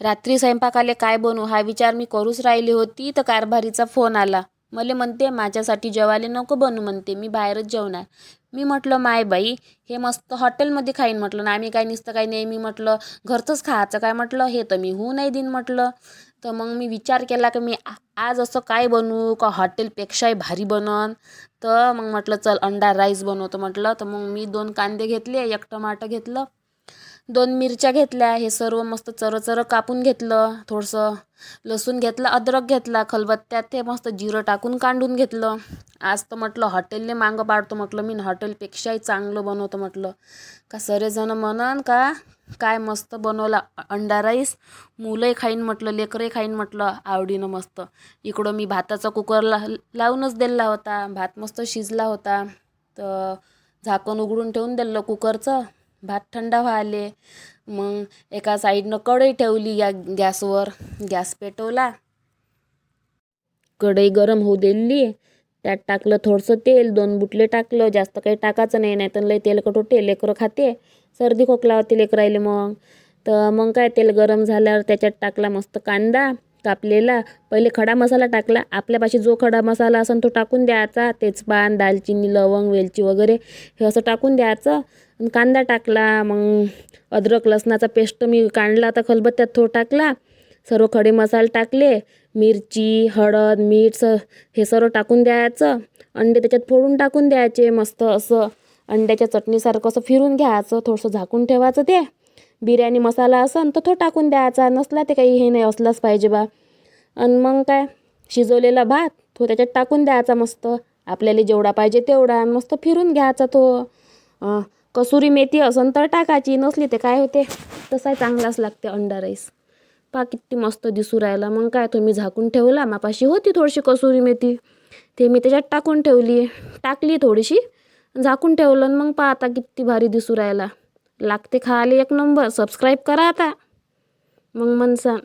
रात्री स्वयंपाकाले काय बनवू हा विचार मी करूच राहिली होती तर कारभारीचा फोन आला. मला म्हणते माझ्यासाठी जेवायला नको बनू म्हणते. मी बाहेरच जेवणार. मी म्हटलं माय बाई हे मस्त हॉटेलमध्ये खाईन म्हटलं. ना आम्ही काय नुसतं काही नाही मी म्हटलं. घरचंच खायचं काय? म्हटलं. हे तर मी होऊ नाही देईन म्हटलं. तर मग मी विचार केला की मी आ- आज असं काय बनवू? का हॉटेलपेक्षाही भारी बनन? तर मग म्हटलं चल अंडा राईस बनवतो म्हटलं. तर मग मी दोन कांदे घेतले एक टमाटं घेतलं. दोन मिरच्या घेतल्या हे सर्व मस्त चरं कापून घेतलं थोडंसं लसूण घेतलं अद्रक घेतला खलबत्त्यात ते मस्त जिरं टाकून कांडून घेतलं. आज तर म्हटलं हॉटेलने मागं पाडतो म्हटलं मी हॉटेलपेक्षाही चांगलं बनवतो म्हटलं. का सरेजण म्हणन का काय मस्त बनवला अंडा राईस मुलंही खाईन म्हटलं लेकरही खाईन म्हटलं आवडीनं मस्त. इकडं मी भाताचा कुकर ला लावूनच दिला होता भात मस्त शिजला होता. तर झाकण उघडून ठेवून दिलं कुकरचं. भात थंड व्हायले. मग एका साईडनं कढई ठेवली या गॅसवर. गॅस पेटवला. कढई गरम होऊ दिली. त्यात टाकलं थोडंसं तेल दोन बुटले टाकलं. जास्त काही टाकायचं नाही नाही तर लई तेलकट होते लेकरं खाते. सर्दी खोकला होते लेकरायले मग. तर मग काय तेल गरम झाल्यावर त्याच्यात टाकला मस्त कांदा. कापलेला. पहिले खडा मसाला टाकला. आपल्यापाशी जो खडा मसाला असेल तो टाकून द्यायचा. तेजपान दालचिनी लवंग वेलची वगैरे हे असं टाकून द्यायचं. कांदा टाकला. मग अद्रक लसणाचा पेस्ट मी काढला तर खलबत्त्यात थोडं टाकला. सर्व खडे मसाले टाकले. मिरची हळद मीठ स हे सर्व टाकून द्यायचं. अंडे त्याच्यात फोडून टाकून द्यायचे. मस्त असं अंड्याच्या चटणीसारखं असं फिरून घ्यायचं. थोडंसं झाकून ठेवायचं ते. बिर्याणी मसाला असन तर तो टाकून द्यायचा. नसला ते काही हे नाही असलाच पाहिजे बा. आणि मग काय? शिजवलेला भात तो त्याच्यात टाकून द्यायचा मस्त. आपल्याला जेवढा पाहिजे तेवढा. आणि मस्त फिरून घ्यायचा तो. कसुरी मेथी असन तर टाकायची. नसली ते काय होते? तसाही चांगलाच लागते अंडा राईस. पा किती मस्त दिसू राहिला. मग काय? तुम्ही झाकून ठेवला. मापाशी होती थोडीशी कसुरी मेथी. ते मी त्याच्यात टाकून ठेवली. टाकली थोडीशी. झाकून ठेवलं. आणि मग पहा आता किती भारी दिसू राहिला. लागते खायला एक नंबर. सबस्क्राईब करा आता. मग म्हणसान.